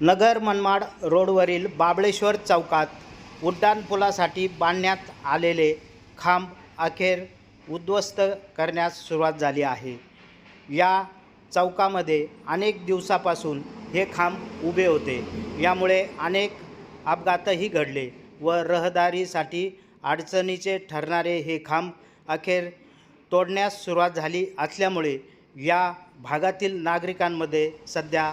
नगर मनमाड रोडवरील बाबळेश्वर चौकात उड्डाणपुलासाठी बांधण्यात आलेले खांब अखेर उद्ध्वस्त करण्यास सुरुवात झाली आहे. या चौकामध्ये अनेक दिवसापासून हे खांब उभे होते. यामुळे अनेक अपघातही घडले व रहदारीसाठी अडचणीचे ठरणारे हे खांब अखेर तोडण्यास सुरुवात झाली असल्यामुळे या भागातील नागरिकांमध्ये सध्या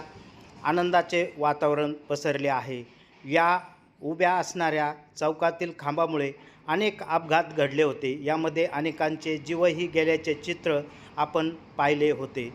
आनंदाचे वातावरण पसरले आहे. या उभ्या असणाऱ्या चौकातील खांबामुळे अनेक अपघात घडले होते. यामध्ये अनेकांचे जीवही गेल्याचे चित्र आपण पाहिले होते.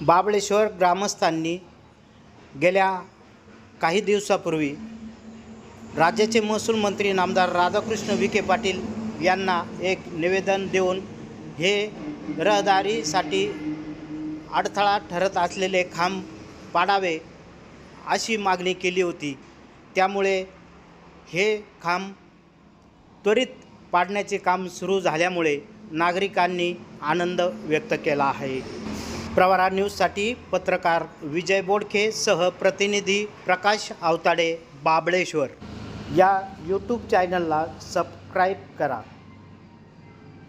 बाबळेश्वर ग्रामस्थांनी गेल्या काही दिवसापूर्वी राज्याचे महसूल मंत्री नामदार राधाकृष्ण विखे पाटील यांना एक निवेदन देऊन हे रहदारीसाठी अडथळा ठरत असलेले खांब पाडावे अशी मागणी केली होती. त्यामुळे हे खांब त्वरित पाडण्याचे काम सुरू झाल्यामुळे नागरिकांनी आनंद व्यक्त केला आहे. प्रवारा न्यूजसाठी पत्रकार विजय बोडखे सह प्रतिनिधी प्रकाश आवताडे बाबळेश्वर. या यूट्यूब चॅनलला सबस्क्राईब करा.